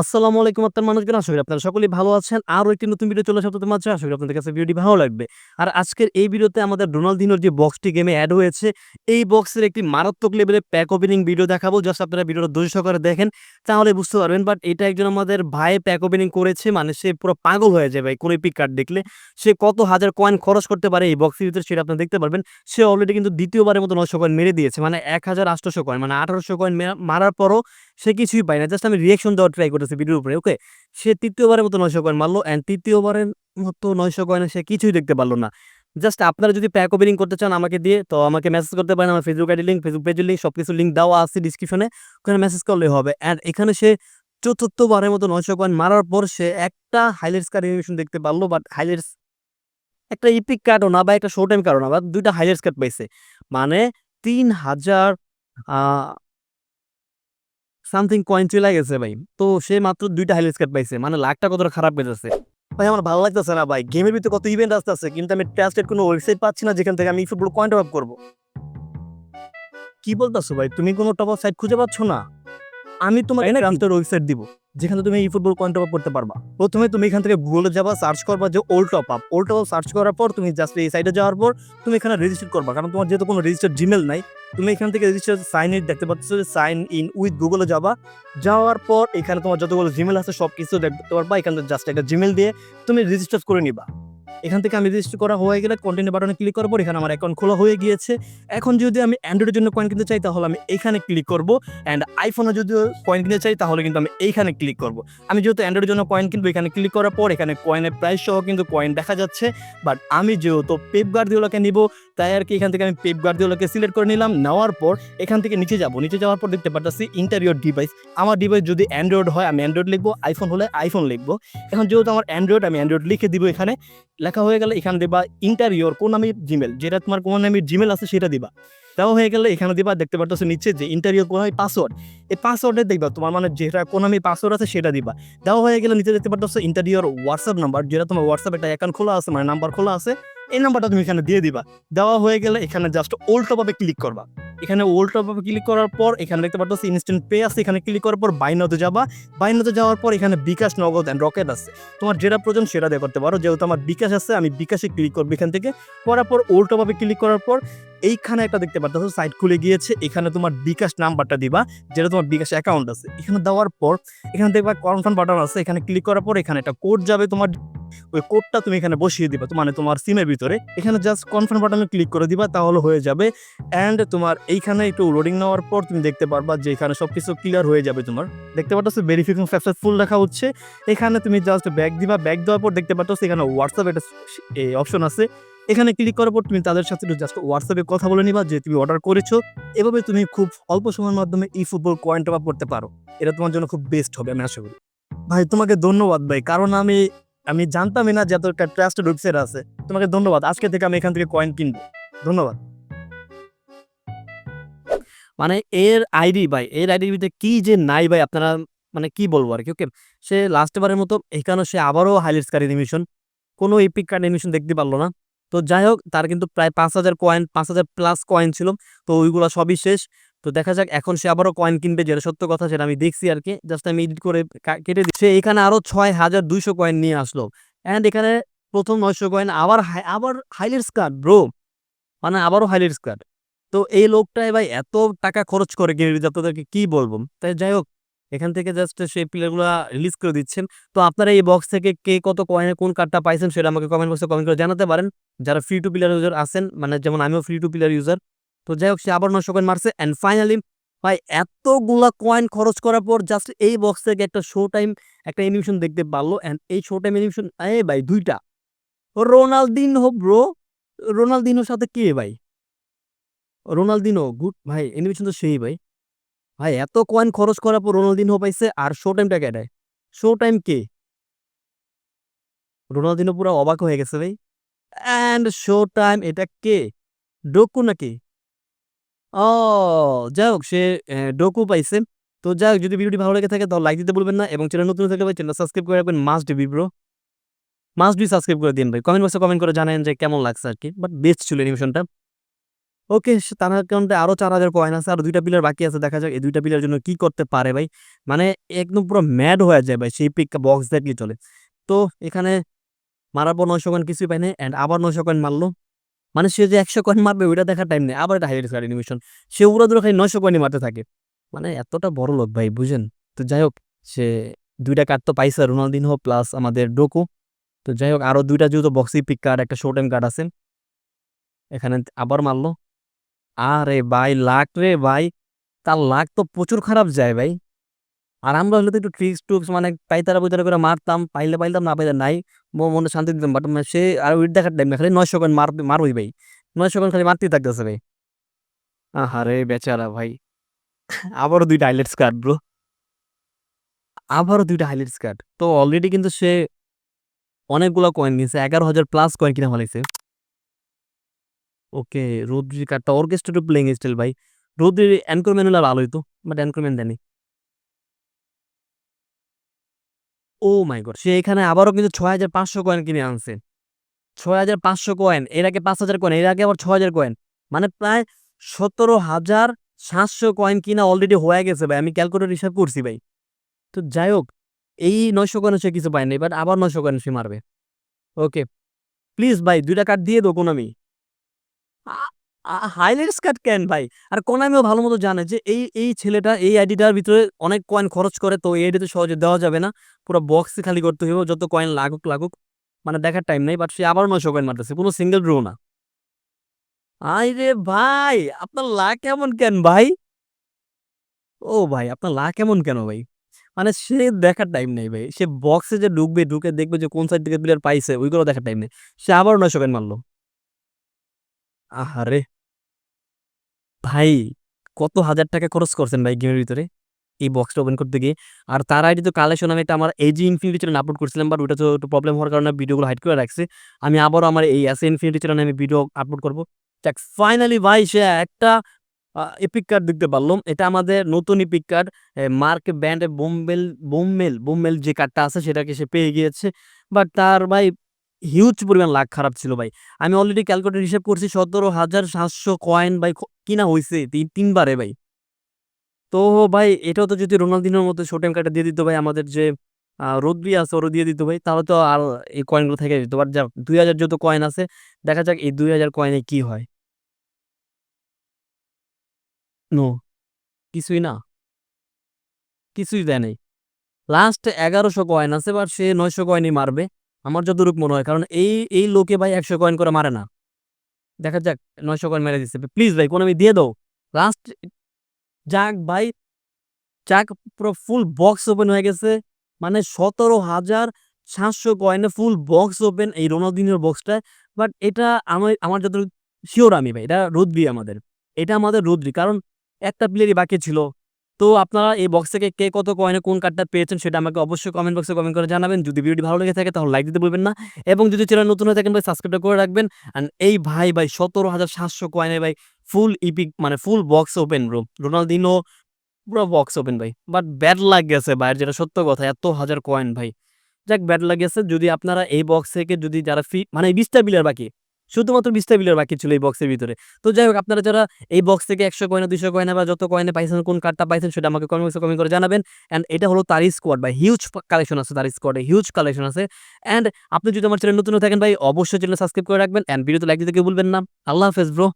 আসসালামু আলাইকুম আপনার মানুষজন, আশা করি আপনারা সকলেই ভালো আছেন। আরও একটি নতুন ভিডিও চলে আসে আপনাদের মাঝে। আশা করি আপনাদের কাছে ভিডিওটি ভালো লাগবে। আর আজকের এই ভিডিওতে আমাদের রোনালদিনোর যে বক্সটি গেমে অ্যাড হয়েছে, এই বক্সের একটি মারাত্মক লেভেলের প্যাক ওপেনিং ভিডিও দেখাবো। জাস্ট আপনারা ভিডিওটা ধৈর্য সহকারে দেখেন, তাহলে বুঝতে পারবেন। বাট এটা একজন আমাদের ভাই প্যাক ওপেনিং করেছে মানে সে পুরো পাগল হয়ে যায় ভাই, কোনো পিক কার্ড দেখলে। সে কত হাজার কয়েন খরচ করতে পারে এই বক্সের ভিতরে সেটা আপনারা দেখতে পারবেন। সে অলরেডি কিন্তু দ্বিতীয়বারের মতো নশো কয়েন মেরে দিয়েছে মানে এক হাজার আটশোশো কয়েন মানে আঠারোশো কয়েন মারার পরও সে কিছুই পায় না। জাস্ট আমি রিয়েকশন দেওয়ার ট্রাই করতেছি ভিডিওর উপরে। ওকে সে তৃতীয়বারের মতো নয়শো কয়েন মারলো অ্যান্ড তৃতীয়বারের মতো নয়শো কয়েনে সে কিছুই দেখতে পারল না। জাস্ট আপনারা যদি প্যাক ওপেনিং করতে চান আমাকে দিয়ে, তো আমাকে মেসেজ করতে পারেন, আমার ফেসবুক আইডি লিঙ্ক ফেসবুক পেজের লিঙ্ক সব কিছু লিঙ্ক দেওয়া আছে ডিসক্রিপশনে ওখানে মেসেজ করলেই হবে। অ্যান্ড এখানে সে চতুর্থবারের মতো নয়শো কয়েন মারার পর সে একটা হাইলাইটস কার্ড অ্যানিমেশন দেখতে পারল বাট হাইলাইটস একটা ইপিক কার্ডও না বা একটা শো টাইম কার্ডও না বা দুইটা হাইলাইটস কার্ড পাইছে। মানে তিন হাজার সামথিং কয়েন চলে গেছে ভাই। তো সে মাত্র দুইটা হাইলাইট কার্ড পাইছে। মানে লাখটা কতটা খারাপ পেতেছে ভাই আমার ভালো লাগতেছে না ভাই। গেমের ভিতরে কত ইভেন্ট আসতেছে কিন্তু আমি ট্রাস্টেড কোনো ওয়েবসাইট পাচ্ছি না যেখান থেকে আমি ফুটবল কয়েন টপ আপ করব। কি বলতেছো ভাই? তুমি কোনো টপ আপ সাইট খুঁজে পাচ্ছ না? আমি তোমার ট্রাস্টেড ওয়েবসাইট দিব। যেখানে তুমি এই ফুটবল কয়েন টপ আপ করতে পারবা। প্রথমে তুমি এখান থেকে গুগলে যাবা সার্চ করবা যে old top up old top up search করার পর তুমি জাস্ট এই সাইডে যাওয়ার পর তুমি এখানে রেজিস্টার করবা। কারণ তোমার যেহেতু কোনো রেজিস্টার জিমেল নাই, তুমি এখান থেকে রেজিস্টার সাইন ইন দেখতে পাচ্ছ যে সাইন ইন উইথ গুগলে যাবা। যাওয়ার পর এখানে তোমার যতগুলো জিমেল আছে সব কিছু দেখতে পারবা। এখান থেকে জাস্ট একটা জিমেল দিয়ে তুমি রেজিস্টার করে নিবা। এখান থেকে আমি রেজিস্টার করা হয়ে গেলে কন্টিনিউ বাটনে ক্লিক করব এখানে আমার অ্যাকাউন্ট খোলা হয়ে গিয়েছে। এখন যদি আমি অ্যান্ড্রয়েডের জন্য কয়েন কিনতে চাই, তাহলে আমি এখানে ক্লিক করব অ্যান্ড আইফোনে যদি কয়েন কিনতে চাই, তাহলে কিন্তু আমি এইখানে ক্লিক করব। আমি যেহেতু অ্যান্ড্রয়েডের জন্য কয়েন কিনবো, এখানে ক্লিক করার পর এখানে কয়েনের প্রাইস সহ কিন্তু কয়েন দেখা যাচ্ছে বাট আমি যেহেতু পেপ দিওলাকে নিব তাই আর কি এখান থেকে আমি পেপ গার্দিওলাকে সিলেক্ট করে নিলাম। নেওয়ার পর এখান থেকে নিচে যাব। নিচে যাওয়ার পর দেখতে পাচ্ছি ইন্টারিয়র ডিভাইস আমার ডিভাইস যদি অ্যান্ড্রয়েড হয়, আমি অ্যান্ড্রয়েড লিখব। আইফোন হলে আইফোন লিখব। এখন যেহেতু আমার অ্যান্ড্রয়েড আমি অ্যান্ড্রয়েড লিখে দিব এখানে। লেখা হয়ে গেলে এখানে দেবা ইন্টারিয়র কোন নামের জিমেল যেটা তোমার কোন নামের জিমেল আছে সেটা দিবা। দেওয়া হয়ে গেলে এখানে দিবা, দেখতে পারতেছো নিচে যে ইন্টারিয়র কোন হয় পাসওয়ার্ড এই পাসওয়ার্ডে দেখবা তোমার মানে যেটা কোন নামের পাসওয়ার্ড আছে সেটা দিবা। দেওয়া হয়ে গেলে নিচে দেখতে পারতেছো ইন্টারিয়র হোয়াটসঅ্যাপ নাম্বার যেটা তোমার হোয়াটসঅ্যাপ একটা অ্যাকাউন্ট খোলা আছে মানে নাম্বার খোলা আছে। এই নাম্বারটা তুমি এখানে দিয়ে দিবা। দেওয়া হয়ে গেলে এখানে জাস্ট টপে ক্লিক করবা। এখানে টপে ক্লিক করার পর এখানে দেখতে পাচ্ছ ইনস্ট্যান্ট পে আছে। এখানে ক্লিক করার পর বাইনতে যাবা। বাইনতে যাওয়ার পর এখানে বিকাশ নগদ অ্যান্ড রকেট আছে। তোমার যেটা প্রয়োজন সেটা দিয়ে করতে পারো। যেহেতু আমার বিকাশ আছে, আমি বিকাশে ক্লিক করব এখান থেকে। করার পর টপে ক্লিক করার পর এইখানে একটা দেখতে পাচ্ছ সাইট খুলে গিয়েছে। এখানে তোমার বিকাশ নাম্বারটা দিবা, যেটা তোমার বিকাশ অ্যাকাউন্ট আছে। এখানে দেওয়ার পর এখানে দেখবা কনফার্ম বাটন আছে। এখানে ক্লিক করার পর এখানে একটা কোড যাবে তোমার ওই কোডটা তুমি এখানে বসিয়ে দিবা মানে তোমার সিমের ভিতরে। এখানে জাস্ট কনফার্ম বাটনে ক্লিক করে দিবা, তাহলে হয়ে যাবে। অ্যান্ড তোমার এইখানে একটু লোডিং নেওয়ার পর তুমি দেখতে পারবা যে এখানে সব কিছু ক্লিয়ার হয়ে যাবে তোমার। দেখতে পাচ্ছ ভেরিফিকেশন সাকসেসফুল লেখা হচ্ছে। এখানে তুমি জাস্ট ব্যাক দিবা ব্যাক দেওয়ার পর দেখতে পাচ্ছ এখানে হোয়াটসঅ্যাপ একটা অপশন আছে। এখানে ক্লিক করার পর তুমি তাদের সাথে জাস্ট হোয়াটসঅ্যাপে কথা বলে নিবা যে তুমি অর্ডার করেছ। এভাবে তুমি খুব অল্প সময়ের মাধ্যমে e football coin top up করতে পারো। এটা তোমার জন্য খুব বেস্ট হবে, আমি আশা করি। ভাই, তোমাকে ধন্যবাদ ভাই, কারণ আমি আমি জানতামই না যে এত একটা ট্রাস্টেড ওয়েবসাইট আছে। তোমাকে ধন্যবাদ। আজকে থেকে আমি এখান থেকে কয়েন কিনবো। ধন্যবাদ। মানে এর আইডি ভাই, এর আইডির ভিতরে কি যে নাই ভাই, আপনারা মানে কি বলব আর কি ওকে সে লাস্ট বারের মতো এখানেও সে আবারও হাইলাইটস কার্ড এনিমেশন কোনো এপিক কার্ড এনিমেশন দেখতে পারল না। তো যাই হোক, তার কিন্তু প্রায় পাঁচ হাজার কয়েন পাঁচ হাজার প্লাস কয়েন ছিল। তো ওইগুলো সবই শেষ। তো দেখা যাক, এখন সে আবারও কয়েন কিনবে, যেটা সত্য কথা, সেটা আমি দেখছি আর কি জাস্ট আমি এডিট করে কেটে দিচ্ছি। সে এখানে আরও ছয় হাজার দুইশো কয়েন নিয়ে আসলো। অ্যান্ড এখানে প্রথম নয়শো কয়েন আবার আবার হাইলাইটস কার্ড ব্রো মানে আবারও হাইলাইটস কার্ড তো এই লোকটাই ভাই এত টাকা খরচ করে গেমের আপনাদেরকে কি বলব? তাই যাই হোক, এখান থেকে জাস্ট সেই প্লেয়ারগুলো রিলিজ করে দিচ্ছেন। তো আপনারা এই বক্স থেকে কে কত কয়েনে কোন কার্ডটা পাইছেন, সেটা আমাকে কমেন্ট বক্সে কমেন্ট করে জানাতে পারেন। যারা ফ্রি টু প্লেয়ার ইউজার আছেন মানে যেমন আমিও ফ্রি টু প্লেয়ার ইউজার তো যাই হোক সে আবার নশো কয়েন মারছে অ্যান্ড ফাইনালি ভাই, এতগুলা কয়েন খরচ করার পর জাস্ট এই বক্স থেকে একটা শো টাইম একটা এনিমেশন দেখতে পারল অ্যান্ড এই শো টাইম এনিমেশন এ ভাই, দুইটা। রোনালদিনহো ব্রো রোনালদিনোর সাথে কে ভাই? রোনালদিনো গুড ভাই এনিমেশন তো সেই ভাই। ভাই, এত কয়েন খরচ করার পর রোনালদিনো পাইছে, আর শো টাইমটা কেটে শো টাইম কে? রোনালদিনো পুরো অবাক হয়ে গেছে ভাই। অ্যান্ড শো টাইম এটা কে? ডোকু নাকি? ও যাই হোক সে ডোকু পাইছে তো যাই হোক যদি ভিডিওটি ভালো লেগে থাকে তাহলে লাইক দিতে বলবেন না এবং চ্যানেল নতুন থাকলে ভাই চ্যানেল সাবস্ক্রাইব করে রাখবেন must be bro must be subscribe করে দিন ভাই কমেন্ট বক্সে কমেন্ট করে জানেন যে কেমন লাগছে আর কি বাট বেস্ট ছিল এনিমেশনটা ওকে তার অ্যাকাউন্টে আরও ৪,০০০ কয়েন আছে। আর দুইটা পিলার বাকি আছে। দেখা যাক এই দুইটা পিলার জন্য কি করতে পারে ভাই। মানে একদম পুরো ম্যাড হয়ে যায় ভাই সেই পিক বক্স দেখলেই চলে। তো এখানে মারার পর ৯০০ কয়েন কিছুই পাই নাই অ্যান্ড আবার ৯০০ কয়েন মারলো। মানে সে যে ১০০ কয়েন মারবে, ওইটা দেখার টাইম নেই। আবার একটা হাইলাইটস কার্ড অ্যানিমেশন। সে উড়াধুরা খালি ৯০০ কয়েনই মারতে থাকে। মানে এতটা বড় লোক ভাই, বুঝেন? তো যাই হোক, সে ২ টা কার্ড তো পাইছে, রোনালদিনহো প্লাস আমাদের ডোকু। তো যাই হোক, আরও দুইটা যেহেতু বক্সি পিক কার্ড একটা শো টাইম কার্ড আছে। এখানে আবার মারলো। আরে ভাই লাক রে ভাই। তার লাক তো প্রচুর খারাপ যায় ভাই। আর আমরা হলে তো একটু ট্রিক্স-টুক্স মানে পাইতারা-পুইতারা করে মারতাম। পাইলে পাইলাম না পাইলে নাই। মনে শান্তি দিতাম। বাট সে আর ওইট দেখার টাইম নাই। খালি ৯০০ কয়েন মারবে মারবেই ভাই। ৯০০ কয়েন খালি মারতেই থাকতেছে ভাই। আহারে বেচারা ভাই। আবারও ২ টা হাইলাইটস কার্ড ব্রো। আবারও ২ টা হাইলাইটস কার্ড। তো অলরেডি কিন্তু সে অনেকগুলা কয়েন নিছে। ১১,০০০ প্লাস কয়েন কিনা ফেলাইছে। ওকে রদ্রির কার্ডটা অর্কেস্ট্রেটেড প্লেইং স্টাইল ভাই। রদ্রির এনকোরম্যান হলে ভালো হইতো। বাট এনকোরম্যান দেয়নি। ওহ মাই গড! সে এখানে আবারও কিন্তু ৬৫০০ কয়েন কিনে আনছে। ৬৫০০ কয়েন। এর আগে ৫০০০ কয়েন। এর আগে আবার ৬০০০ কয়েন। মানে প্রায় ১৭,৭০০ কয়েন কিনা অলরেডি হয়ে গেছে ভাই। আমি ক্যালকুলেটর হিসাব করছি ভাই। তো যাই হোক এই ৯০০ কয়েনে সে কিছু পায় নাই। বাট আবার ৯০০ কয়েন সে মারবে। ওকে। প্লিজ ভাই ২ টা কার্ড দিয়ে দাও কোনামি। আ আ হাইলাইটস কাট কেন ভাই? আর কোনামিও ভালো মতো জানে যে এই এই ছেলেটা এই আইডিটার ভিতরে অনেক কয়েন খরচ করে তো এই আইডি আইডিতে সহজে দেওয়া যাবে না। পুরো বক্সই খালি করতে হইব। যত কয়েন লাগুক, লাগুক। মানে দেখার টাইম নাই। বাট সে আবার ৯০০ কয়েন মারতেছে। কোনো সিঙ্গেল রো না। আইরে ভাই! আপনার লাক কেমন কেন ভাই? ও ভাই আপনার লাক কেমন কেন ভাই? মানে সে দেখার টাইম নেই ভাই। সে বক্সে যে ঢুকবে, ঢুকে দেখবে যে কোন সাইড থেকে প্লেয়ার পাইছে ওইগুলো দেখার টাইম নেই। সে আবারও ৯০০ কয়েন মারলো। আহারে! ভাই, কত হাজার টাকা খরচ করছেন ভাই গেমের ভিতরে? এই বক্সটা ওপেন করতে গিয়ে। আর তার আইডি তো কালেকশন আমি একটা আমার এজি ইনফিনিটি চ্যানেলে আপলোড করছিলাম। বাট ওটা তো একটু প্রবলেম হওয়ার কারণে ভিডিওগুলো হাইড করে রাখছি। আমি আবারও আমার এই এসএ ইনফিনিটি চ্যানেলে আমি ভিডিও আপলোড করব দেখ ফাইনালি ভাই, সে একটা এপিক কার্ড দেখতে পারলাম। এটা আমাদের নতুন এপিক কার্ড। মার্ক ব্যান্ড বোমবেল বোমমেল বোমমেল যে কার্ডটা আছে, সেটাকে সে পেয়ে গিয়েছে। বাট তার ভাই হিউজ পরিমাণ লাখ খারাপ ছিল ভাই। আমি অলরেডি ক্যালকুলেটর হিসাব করছি ১৭,৭০০ কয়েন ভাই কিনা হয়েছে তি ৩ ভাই। তো ভাই এটাও তো যদি রোনালদিনোর মতো শো টাইম কার্ডটা দিয়ে দিত ভাই আমাদের যে রদ্রি আছে ওরও দিয়ে দিত ভাই। তাহলে তো আর এই কয়েনগুলো থেকে যেত। বাট যাক ২০০০ যেহেতু কয়েন আছে দেখা যাক এই ২০০০ কয়েনে কি হয়। নো। কিছুই না। কিছুই দেয় নাই। লাস্ট এগারোশো কয়েন আছে বাট সে ৯০০ কয়েনই মারবে। আমার যতটুক মনে হয়। কারণ এই এই লোকে ভাই ১০০ কয়েন করে মারে না। দেখা যাক ৯০০ কয়েন মেরে দিচ্ছে প্লিজ ভাই কোন আমি দিয়ে দাও। লাস্ট যাক ভাই যাক পুরো ফুল বক্স ওপেন হয়ে গেছে। মানে ১৭,৭০০ কয়েনে ফুল বক্স ওপেন এই রোনালদিনোর বক্সটায়। বাট এটা আমি আমার যতটুকু শিওর আমি ভাই এটা রদ্রি আমাদের। এটা আমাদের রদ্রি। কারণ একটা প্লেয়ারই বাকি ছিল। তো আপনারা এই বক্স থেকে কে কত কয়েনে কোন কার্ডটা পেয়েছেন সেটা আমাকে অবশ্যই কমেন্ট বক্সে কমেন্ট করে জানাবেন। যদি ভিডিওটি ভালো লেগে থাকে তাহলে লাইক দিতে বলবেন না। এবং যদি চ্যানেল নতুন হয়ে থাকেন ভাই সাবস্ক্রাইবটা করে রাখবেন। অ্যান্ড এই ভাই ভাই ১৭,৭০০ কয়েনে ভাই ফুল ইপিক মানে full box open bro. Ronaldinho পুরো বক্স ওপেন ভাই। বাট ব্যাড লাগ গেছে ভাইয়ের যেটা সত্য কথা। এত হাজার কয়েন ভাই। যাক ব্যাড গেছে। যদি আপনারা এই বক্স থেকে যদি যারা ফি মানে ২০ টা প্লেয়ার বাকি। শুধুমাত্র বিশটা বিলের বাকি ছিল এই বক্সের ভিতরে। তো যাই হোক, আপনারা যারা এই বক্স থেকে ১০০ কয়েনে ২০০ কয়েনে বা যত কয়না পাইছেন, কোন কার্ডটা পাইছেন সেটা আমাকে কমেন্ট কমেন্ট করে জানাবেন। অ্যান্ড এটা হলো তারই স্কোয়াড বা হিউজ কালেকশন আছে তার স্কোয়াডে। হিউজ কালেকশন আছে। অ্যান্ড আপনি যদি আমার চ্যানেল নতুন থাকেন ভাই, অবশ্যই চ্যানেল সাবস্ক্রাইব করে রাখবেন। অ্যান্ড ভিডিওতে লাইক দিতে কেউ বলবেন না। আল্লাহ হাফেজ ব্রো।